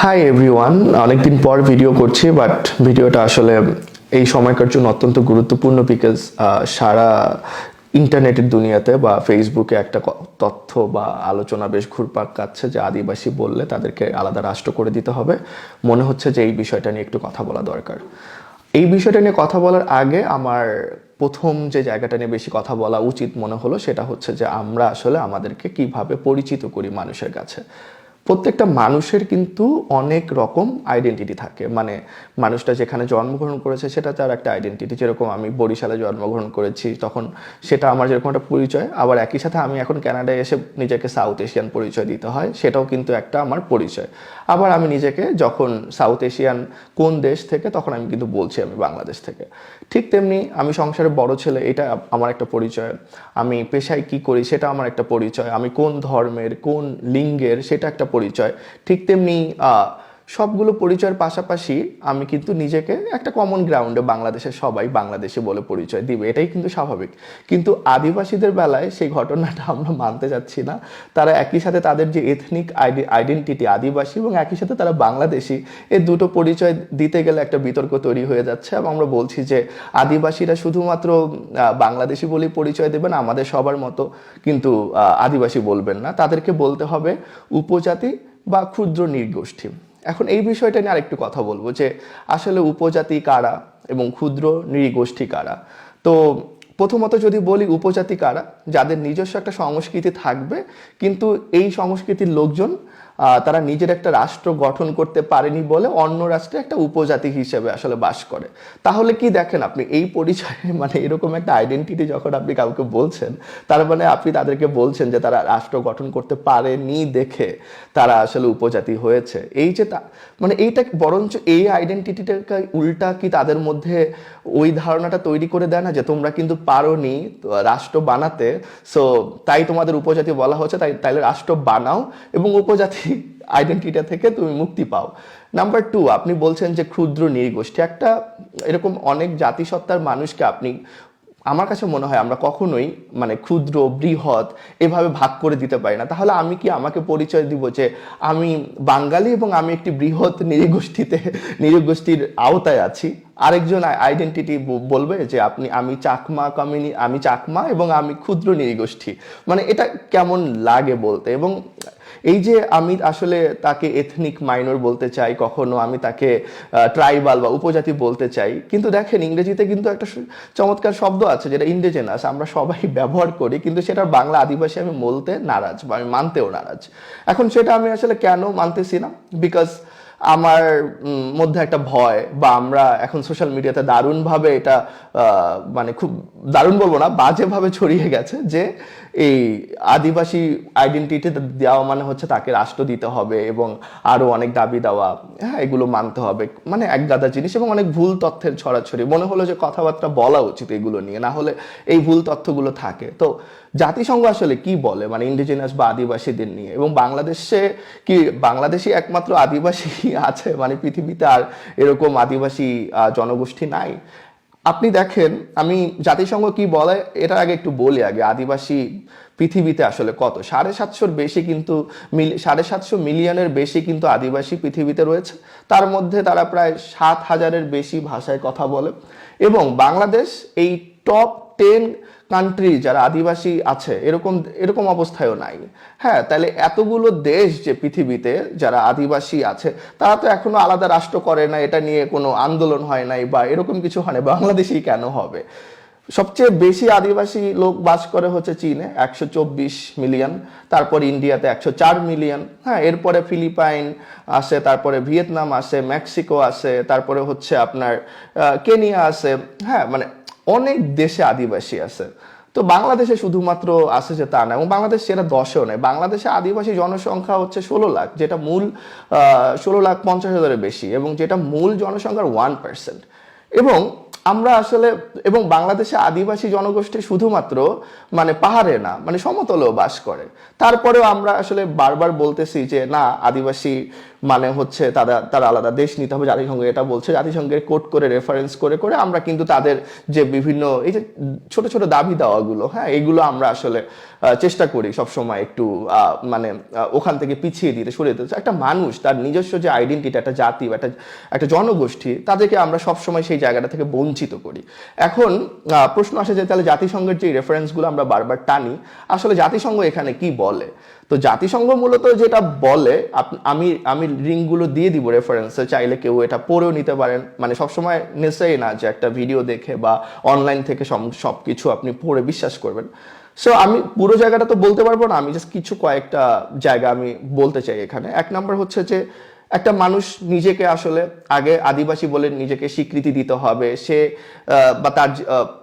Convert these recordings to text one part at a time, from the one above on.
Hi everyone অনেকদিন পর video করছি বাট ভিডিওটা আসলে এই সময়কার জন্য অত্যন্ত গুরুত্বপূর্ণ বিকজ সারা ইন্টারনেটের দুনিয়াতে বা ফেসবুকে একটা তথ্য বা আলোচনা বেশ ঘুরপাক কাচ্ছে যে আদিবাসী বললে তাদেরকে আলাদা রাষ্ট্র করে দিতে হবে। মনে হচ্ছে যে এই বিষয়টা নিয়ে একটু কথা বলা দরকার। এই বিষয়টা নিয়ে কথা বলার আগে আমার প্রথম যে জায়গাটা নিয়ে বেশি কথা বলা উচিত মনে হলো সেটা হচ্ছে যে আমরা আসলে আমাদেরকে কীভাবে পরিচিত করি মানুষের কাছে। প্রত্যেকটা মানুষের কিন্তু অনেক রকম আইডেন্টিটি থাকে। মানে মানুষটা যেখানে জন্মগ্রহণ করেছে সেটা তার একটা আইডেন্টিটি যেরকম আমি বরিশালে জন্মগ্রহণ করেছি, তখন সেটা আমার যেরকম একটা পরিচয়। আবার একই সাথে আমি এখন কানাডায় এসে নিজেকে সাউথ এশিয়ান পরিচয় দিতে হয়, সেটাও কিন্তু একটা আমার পরিচয়। আবার আমি নিজেকে যখন সাউথ এশিয়ান কোন দেশ থেকে, তখন আমি কিন্তু বলছি আমি বাংলাদেশ থেকে। ঠিক তেমনি আমি সংসারে বড় ছেলে, এটা আমার একটা পরিচয়। আমি পেশায় কি করি সেটা আমার একটা পরিচয়। আমি কোন ধর্মের, কোন লিঙ্গের, সেটা একটা পরিচয় ঠিক তেমনি সবগুলো পরিচয়ের পাশাপাশি আমি কিন্তু নিজেকে একটা কমন গ্রাউন্ডে বাংলাদেশের সবাই বাংলাদেশি বলে পরিচয় দিবে, এটাই কিন্তু স্বাভাবিক। কিন্তু আদিবাসীদের বেলায় সেই ঘটনাটা আমরা মানতে যাচ্ছি না। তারা একই সাথে তাদের যে এথনিক আইডি আইডেন্টিটি আদিবাসী এবং একই সাথে তারা বাংলাদেশি এই দুটো পরিচয় দিতে গেলে একটা বিতর্ক তৈরি হয়ে যাচ্ছে। এবং আমরা বলছি যে আদিবাসীরা শুধুমাত্র বাংলাদেশি বলেই পরিচয় দেবেন, আমাদের সবার মতো কিন্তু আদিবাসী বলবেন না। তাদেরকে বলতে হবে উপজাতি বা ক্ষুদ্র নৃগোষ্ঠী এখন এই বিষয়টা নিয়ে আরেকটু কথা বলব যে আসলে উপজাতি কারা এবং ক্ষুদ্র নৃগোষ্ঠী কারা? তো প্রথমত যদি বলি উপজাতি কারা, যাদের নিজস্ব একটা সংস্কৃতি থাকবে, কিন্তু এই সংস্কৃতির লোকজন তারা নিজের একটা রাষ্ট্র গঠন করতে পারেনি বলে অন্য রাষ্ট্রে একটা উপজাতি হিসেবে আসলে বাস করে। তাহলে কি দেখেন আপনি এই পরিচয়ে মানে এরকম একটা আইডেন্টিটি যখন আপনি কাউকে বলছেন, তার মানে আপনি তাদেরকে বলছেন যে তারা রাষ্ট্র গঠন করতে পারেনি দেখে তারা আসলে উপজাতি হয়েছে। এই যে তা- মানে এইটা বরঞ্চ এই আইডেন্টিটিটাকে উল্টা কি তাদের মধ্যে ওই ধারণাটা তৈরি করে দেয় না যে তোমরা কিন্তু পারোনি রাষ্ট্র বানাতে সো তাই তোমাদের উপজাতি বলা হচ্ছে, তাই তাইলে রাষ্ট্র বানাও এবং উপজাতি আইডেন্টিটা থেকে তুমি মুক্তি পাও। নাম্বার টু আপনি বলছেন যে ক্ষুদ্র নৃগোষ্ঠী একটা এরকম অনেক জাতিসত্তার মানুষকে আপনি, আমার কাছে মনে হয় আমরা কখনোই মানে ক্ষুদ্র, বৃহৎ এভাবে ভাগ করে দিতে পারি না। তাহলে আমি কি আমাকে পরিচয় দিব যে আমি বাঙালি এবং আমি একটি বৃহৎ নৃগোষ্ঠীতে নৃগোষ্ঠীর আওতায় আছি? আরেকজন আইডেন্টিটি বলবে যে আপনি, আমি চাকমা কমিউনি, আমি চাকমা এবং আমি ক্ষুদ্র নৃগোষ্ঠী মানে এটা কেমন লাগে বলতে? এবং এই যে আমি আসলে তাকে এথনিক মাইনর বলতে চাই, কখনো আমি তাকে ট্রাইবাল বা উপজাতি বলতে চাই, কিন্তু দেখেন ইংরেজিতে কিন্তু একটা চমৎকার শব্দ আছে যেটা ইন্ডিজেনাস আমরা সবাই ব্যবহার করি, কিন্তু সেটা বাংলা আদিবাসী আমি বলতে নারাজ বা আমি মানতেও নারাজ। এখন সেটা আমি আসলে কেন মানতেছি না? বিকজ আমার মধ্যে একটা ভয় বা আমরা এখন সোশ্যাল মিডিয়াতে দারুণভাবে এটা মানে খুব দারুণ বলব না, বাজেভাবে ছড়িয়ে গেছে যে এই আদিবাসী আইডেন্টিটি দেওয়া মানে হচ্ছে তাকে রাষ্ট্র দিতে হবে এবং আরও অনেক দাবি দেওয়া হ্যাঁ এগুলো মানতে হবে। মানে এক গাদা জিনিস এবং অনেক ভুল তথ্যের ছড়াছড়ি। মনে হলো যে কথাবার্তা বলা উচিত এগুলো নিয়ে, না হলে এই ভুল তথ্যগুলো থাকে। তো জাতিসংঘ আসলে কি বলে? মানে ইন্ডিজিনাস বা আদিবাসীদের নিয়ে এবং বাংলাদেশে কি বাংলাদেশি একমাত্র আদিবাসী আছে মানে পৃথিবীতে আর এরকম আদিবাসী জনগোষ্ঠী নাই। আপনি দেখেন, আমি জাতিসংঘ কি বলে, এটার আগে একটু বলি আগে, আদিবাসী পৃথিবীতে আসলে কত? সাড়ে সাতশোর বেশি কিন্তু সাড়ে সাতশো মিলিয়নের বেশি কিন্তু আদিবাসী পৃথিবীতে রয়েছে। তার মধ্যে তারা প্রায় সাত হাজারের বেশি ভাষায় কথা বলে। এবং বাংলাদেশ এই টপ টেন কান্ট্রি যারা আদিবাসী আছে, এরকম এরকম অবস্থায়ও নাই। হ্যাঁ তাহলে এতগুলো দেশ যে পৃথিবীতে যারা আদিবাসী আছে, তারা তো এখনও আলাদা রাষ্ট্র করে না, এটা নিয়ে কোনো আন্দোলন হয় নাই বা এরকম কিছু হয় না বাংলাদেশই কেন হবে? সবচেয়ে বেশি আদিবাসী লোক বাস করে হচ্ছে চীনে, একশো চব্বিশ মিলিয়ন, তারপর ইন্ডিয়াতে একশো চার মিলিয়ন হ্যাঁ এরপরে ফিলিপাইন আসে, তারপরে ভিয়েতনাম আসে, মেক্সিকো আসে, তারপরে হচ্ছে আপনার কেনিয়া আছে হ্যাঁ মানে অনেক দেশে আদিবাসী আছে। তো বাংলাদেশে শুধুমাত্র আছে যে তা না, এবং বাংলাদেশ সেটা দশেও নেই। বাংলাদেশে আদিবাসী জনসংখ্যা হচ্ছে ষোলো লাখ, যেটা মূল ষোলো লাখ পঞ্চাশ হাজারের বেশি, এবং যেটা মূল জনসংখ্যার ওয়ান পার্সেন্ট এবং আমরা আসলে, এবং বাংলাদেশে আদিবাসী জনগোষ্ঠী শুধুমাত্র মানে পাহাড়ে না মানে সমতলেও বাস করে। তারপরেও আমরা আসলে বারবার বলতেছি যে, না, আদিবাসী মানে হচ্ছে তারা তারা আলাদা দেশ নিতে হবে, জাতিসংঘ এটা বলছে। জাতিসংঘের কোট করে রেফারেন্স করে করে আমরা কিন্তু তাদের যে বিভিন্ন, এই যে ছোট ছোট দাবি দেওয়াগুলো হ্যাঁ এগুলো আমরা আসলে চেষ্টা করি সবসময় একটু মানে ওখান থেকে পিছিয়ে দিতে, সরিয়ে দিতে। একটা মানুষ, তার নিজস্ব যে আইডেন্টিটি একটা জাতি বা একটা একটা জনগোষ্ঠী, তাদেরকে আমরা সবসময় সেই জায়গাটা থেকে বঞ্চিত করি। এখন প্রশ্ন আসে যে তাহলে জাতিসংঘের যে রেফারেন্সগুলো আমরা বারবার টানি, আসলে জাতিসংঘ এখানে কি বলে? তো জাতিসংঘ মূলত যেটা বলে আমি আমি লিঙ্কগুলো দিয়ে দিব রেফারেন্সে চাইলে কেউ এটা পড়েও নিতে পারেন। মানে সবসময় নেশাই না যে একটা ভিডিও দেখে বা অনলাইন থেকে সব কিছু আপনি পড়ে বিশ্বাস করবেন। সো আমি পুরো জায়গাটা তো বলতে পারব না, আমি জাস্ট কিছু কয়েকটা জায়গা আমি বলতে চাই এখানে। এক নম্বর হচ্ছে যে একটা মানুষ নিজেকে আসলে আগে আদিবাসী বলে নিজেকে স্বীকৃতি দিতে হবে। সে বা তার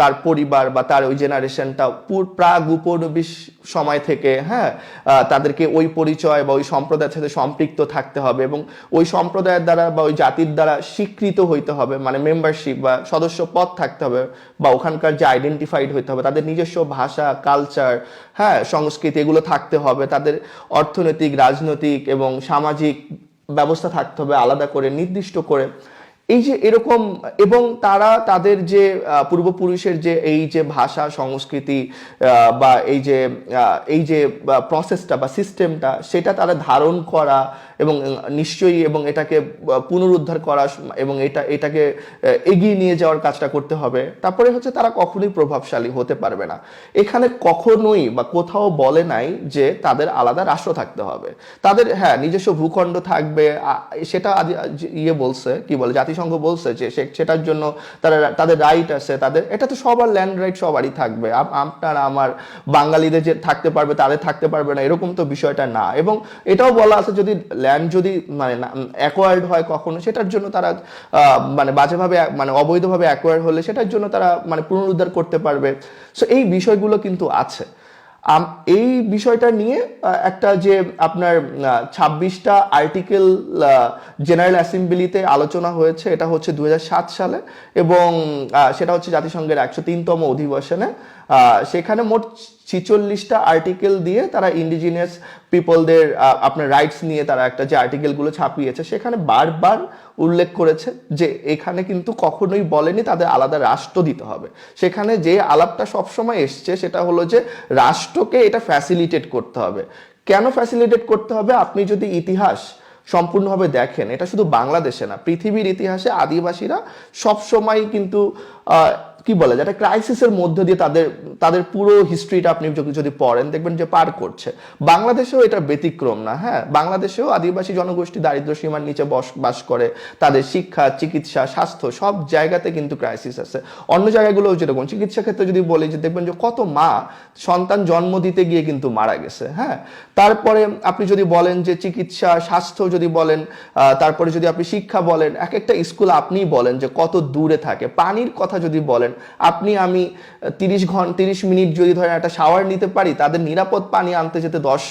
তার পরিবার বা তার ওই জেনারেশনটা পুর প্রাগ উপনিবেশ সময় থেকে হ্যাঁ তাদেরকে ওই পরিচয় বা ওই সম্প্রদায়ের সাথে সম্পৃক্ত থাকতে হবে এবং ওই সম্প্রদায়ের দ্বারা বা ওই জাতির দ্বারা স্বীকৃত হইতে হবে। মানে মেম্বারশিপ বা সদস্য পদ থাকতে হবে বা ওখানকার যে আইডেন্টিফাইড হইতে হবে, তাদের নিজস্ব ভাষা কালচার হ্যাঁ সংস্কৃতি এগুলো থাকতে হবে। তাদের অর্থনৈতিক, রাজনৈতিক এবং সামাজিক ব্যবস্থা থাকতে হবে, আলাদা করে, নির্দিষ্ট করে। এই যে এরকম, এবং তারা তাদের যে পূর্বপুরুষের যে, এই যে ভাষা, সংস্কৃতি বা এই যে এই যে প্রসেসটা বা সিস্টেমটা সেটা তারা ধারণ করা এবং নিশ্চয়ই এবং এটাকে পুনরুদ্ধার করা এবং এটা, এটাকে এগিয়ে নিয়ে যাওয়ার কাজটা করতে হবে। তারপরে হচ্ছে তারা কখনোই প্রভাবশালী হতে পারবে না। এখানে কখনোই বা কোথাও বলে নাই যে তাদের আলাদা রাষ্ট্র থাকতে হবে। তাদের হ্যাঁ নিজস্ব ভূখণ্ড থাকবে সেটা ইয়ে বলছে, কি বলে, জাতিসংঘ বলছে যে সেটার জন্য তারা, তাদের রাইট আছে, তাদের, এটা তো সবার ল্যান্ড রাইট সবারই থাকবে। আপ- আপনার আমার বাঙালিদের যে থাকতে পারবে, তাদের থাকতে পারবে না, এরকম তো বিষয়টা না। এবং এটাও বলা আছে যদি ল্যান্ড যদি মানে অ্যাকোয়ার্ড হয় কখনো, সেটার জন্য তারা মানে বাজেভাবে মানে অবৈধভাবে অ্যাকোয়ার্ড হলে সেটার জন্য তারা মানে পুনরুদ্ধার করতে পারবে। সো এই বিষয়গুলো কিন্তু আছে। এই বিষয়টা নিয়ে একটা যে আপনার ছাব্বিশটা আর্টিকেল জেনারেল অ্যাসেম্বলিতে আলোচনা হয়েছে, এটা হচ্ছে দু হাজার সাত সালে এবং সেটা হচ্ছে জাতিসংঘের একশো তিনতম অধিবেশনে। সেখানে মোট ছিচল্লিশটা আর্টিকেল দিয়ে তারা ইন্ডিজিনিয়াস পিপলদের আপনার রাইটস নিয়ে তারা একটা যে আর্টিকেলগুলো ছাপিয়েছে, সেখানে বারবার উল্লেখ করেছে যে এখানে কিন্তু কখনোই বলেনি তাদের আলাদা রাষ্ট্র দিতে হবে। সেখানে যে আলাপটা সবসময় এসছে সেটা হলো যে রাষ্ট্রকে এটা ফ্যাসিলিটেট করতে হবে। কেন ফ্যাসিলিটেট করতে হবে? আপনি যদি ইতিহাস সম্পূর্ণভাবে দেখেন, এটা শুধু বাংলাদেশে না, পৃথিবীর ইতিহাসে আদিবাসীরা সবসময় কিন্তু কি বলে, যে একটা ক্রাইসিসের মধ্যে দিয়ে তাদের তাদের পুরো হিস্ট্রিটা আপনি যদি- পড়েন, দেখবেন যে পার করছে। বাংলাদেশেও এটা ব্যতিক্রম না হ্যাঁ? বাংলাদেশেও আদিবাসী জনগোষ্ঠী দারিদ্র সীমার নিচে বস- করে। তাদের শিক্ষা, চিকিৎসা, স্বাস্থ্য সব জায়গাতে কিন্তু ক্রাইসিস আছে। অন্য জায়গাগুলোও যেরকম, চিকিৎসা ক্ষেত্রে যদি বলি যে দেখবেন যে কত মা সন্তান জন্ম দিতে গিয়ে কিন্তু মারা গেছে হ্যাঁ? তারপরে আপনি যদি বলেন যে চিকিৎসা, স্বাস্থ্য যদি বলেন তারপরে যদি আপনি শিক্ষা বলেন, এক একটা স্কুল আপনিই বলেন যে কত দূরে থাকে। পানির কথা যদি বলেন আপনি, আমি তিরিশ ঘণ্টা তিরিশ মিনিট যদি ধরেন একটা শাওয়ার নিতে পারি, তাদের নিরাপদ পানি আনতে যেতে দশ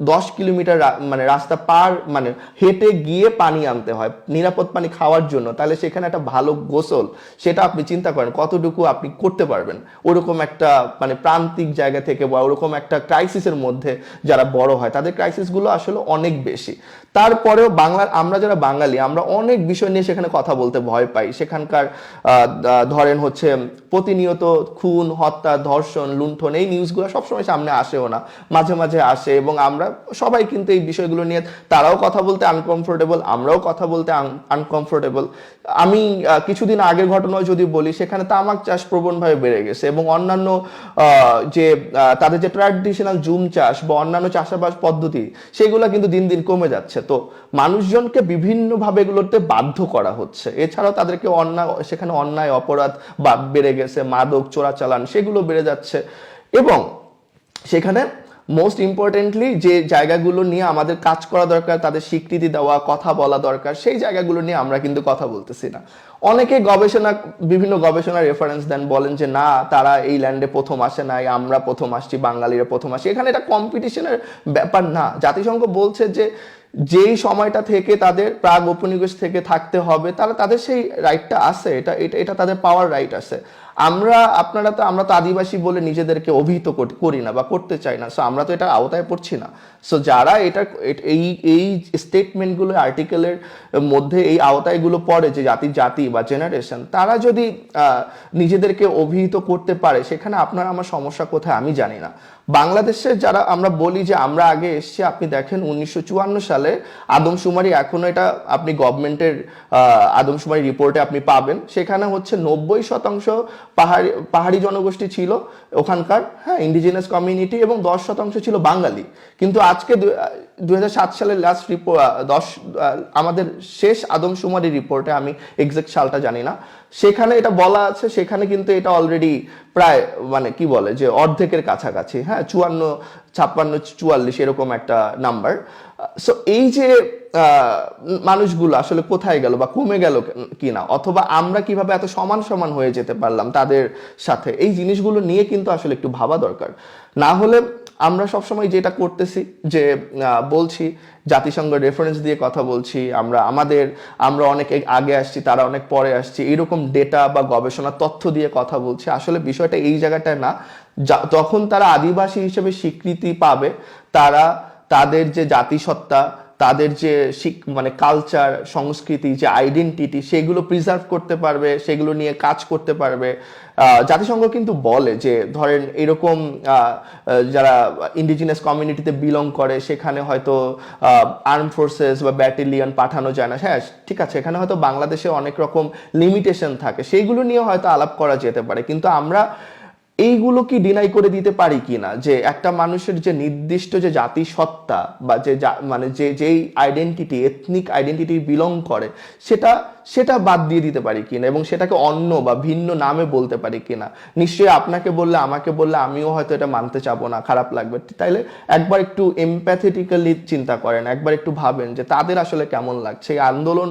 দশ কিলোমিটার মানে রাস্তা পার মানে হেঁটে গিয়ে পানি আনতে হয়, নিরাপদ পানি খাওয়ার জন্য। তাহলে সেখানে একটা ভালো গোসল, সেটা আপনি চিন্তা করেন কতটুকু আপনি করতে পারবেন। ওরকম একটা মানে প্রান্তিক জায়গা থেকে বা ওরকম একটা ক্রাইসিসের মধ্যে যারা বড় হয়, তাদের ক্রাইসিসগুলো আসলে অনেক বেশি। তারপরেও বাংলার, আমরা যারা বাঙালি, আমরা অনেক বিষয় নিয়ে সেখানে কথা বলতে ভয় পাই। সেখানকার ধরেন হচ্ছে প্রতিনিয়ত খুন, হত্যা, ধর্ষণ, লুণ্ঠন, এই নিউজগুলো সবসময় সামনে আসেও না। মাঝে মাঝে আসে এবং আমরা সবাই কিন্তু এই বিষয়গুলো নিয়ে তারাও কথা বলতে আনকমফোর্টেবল আমরাও কথা বলতে আনকমফোর্টেবল আমি কিছুদিন আগের ঘটনাও যদি বলি, সেখানে তামাক চাষ প্রবণভাবে বেড়ে গেছে এবং অন্যান্য যে তাদের যে ট্র্যাডিশনাল জুম চাষ বা অন্যান্য চাষাবাস পদ্ধতি, সেগুলো কিন্তু দিন দিন কমে যাচ্ছে। তো মানুষজনকে বিভিন্নভাবে এগুলোতে বাধ্য করা হচ্ছে। এছাড়াও তাদেরকে অন্যায় সেখানে অন্যায়, অপরাধ বা বেড়ে গেছে, মাদক, চোরাচালান, সেগুলো বেড়ে যাচ্ছে। এবং সেখানে মোস্ট ইম্পর্টেন্টলি যে জায়গাগুলো নিয়ে আমাদের কাজ করা দরকার, তাদের স্বীকৃতি দেওয়া, কথা বলা দরকার, সেই জায়গাগুলো নিয়ে আমরা কিন্তু কথা বলতেছি না। অনেকে গবেষণা, বিভিন্ন গবেষণা রেফারেন্স দেন, বলেন যে না, তারা এই ল্যান্ডে প্রথম আসে নাই, আমরা প্রথম আসছি, বাঙালিরা প্রথম আসছি। এখানে এটা কম্পিটিশনের ব্যাপার না। জাতিসংঘ বলছে যে যেই সময়টা থেকে তাদের প্রাগ উপনিবেশ থেকে থাকতে হবে তারা তাদের সেই রাইটটা আছে। এটা এটা এটা তাদের পাওয়ার রাইট আছে। আমরা, আপনারা তো, আমরা তো আদিবাসী বলে নিজেদেরকে অভিহিত করি না বা করতে চাই না। সো আমরা তো এটা আওতায় পড়ছি না। সো যারা এটা এই এই স্টেটমেন্টগুলো আর্টিকেলের মধ্যে এই আওতায়গুলো পড়ে যে জাতি জাতি বা জেনারেশন তারা যদি নিজেদেরকে অভিহিত করতে পারে, সেখানে আপনার আমার সমস্যা কোথায় আমি জানি না। বাংলাদেশে যারা আমরা বলি যে আমরা আগে এসছি, আপনি দেখেন উনিশশো চুয়ান্ন সালে আদমশুমারি এখনও এটা আপনি গভর্নমেন্টের আদমশুমারি রিপোর্টে আপনি পাবেন। সেখানে হচ্ছে নব্বই শতাংশ পাহাড়ি পাহাড়ি জনগোষ্ঠী ছিল ওখানকার হ্যাঁ ইন্ডিজিনাস কমিউনিটি এবং দশ শতাংশ ছিল বাঙালি। কিন্তু আজকে দুই হাজার সাত সালের লাস্ট রিপোর্ট দশ আমাদের শেষ আদমশুমারি রিপোর্টে আমি এক্সাক্ট সালটা জানি না। সেখানে এটা বলা আছে, সেখানে কিন্তু এটা অলরেডি প্রায় মানে কি বলে, যে অর্ধেকের কাছাকাছি। হ্যাঁ চুয়ান্ন, ছাপ্পান্ন, চুয়াল্লিশ এরকম একটা নাম্বার সো এই যে মানুষগুলো আসলে কোথায় গেল বা কমে গেল কিনা, অথবা আমরা কীভাবে এত সমান সমান হয়ে যেতে পারলাম তাদের সাথে, এই জিনিসগুলো নিয়ে কিন্তু আসলে একটু ভাবা দরকার। না হলে আমরা সবসময় যেটা করতেছি যে বলছি জাতিসংঘ রেফারেন্স দিয়ে কথা বলছি, আমরা আমাদের, আমরা অনেক আগে আসছি, তারা অনেক পরে আসছি, এরকম ডেটা বা গবেষণা তথ্য দিয়ে কথা বলছি। আসলে বিষয়টা এই জায়গাটায় না যখন তারা আদিবাসী হিসেবে স্বীকৃতি পাবে, তারা, তাদের যে জাতিসত্তা তাদের যে শিক- মানে কালচার সংস্কৃতি, যে আইডেন্টিটি সেগুলো প্রিজার্ভ করতে পারবে, সেগুলো নিয়ে কাজ করতে পারবে। জাতিসংঘ কিন্তু বলে যে, ধরেন এরকম যারা ইন্ডিজিনাস কমিউনিটিতে বিলং করে, সেখানে হয়তো আর্ম ফোর্সেস বা ব্যাটালিয়ন পাঠানো যায় না। হ্যাঁ ঠিক আছে, এখানে হয়তো বাংলাদেশে অনেক রকম লিমিটেশন থাকে। সেইগুলো নিয়ে হয়তো আলাপ করা যেতে পারে। কিন্তু আমরা এইগুলো কি ডিনাই করে দিতে পারি কিনা? যে একটা মানুষের যে নির্দিষ্ট যে জাতিসত্তা বা যে মানে যে, যেই আইডেন্টিটি এথনিক আইডেন্টিটি বিলং করে, সেটা সেটা বাদ দিয়ে দিতে পারি কিনা এবং সেটাকে অন্য বা ভিন্ন নামে বলতে পারি কিনা? নিশ্চয়ই আপনাকে বললে, আমাকে বললে আমিও হয়তো এটা মানতে চাবো না, খারাপ লাগবে। তাইলে একবার একটু এমপ্যাথেটিক্যালি চিন্তা করেন, একবার একটু ভাবেন যে তাদের আসলে কেমন লাগছে। এই আন্দোলন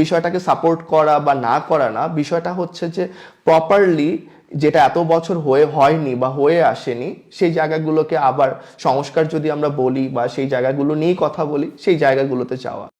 বিষয়টাকে সাপোর্ট করা বা না করা না, বিষয়টা হচ্ছে যে প্রপারলি যেটা এত বছর হয়ে হয়নি বা হয়ে আসেনি, সেই জায়গাগুলোকে আবার সংস্কার যদি আমরা বলি বা সেই জায়গাগুলো নিয়েই কথা বলি, সেই জায়গাগুলোতে যাওয়া।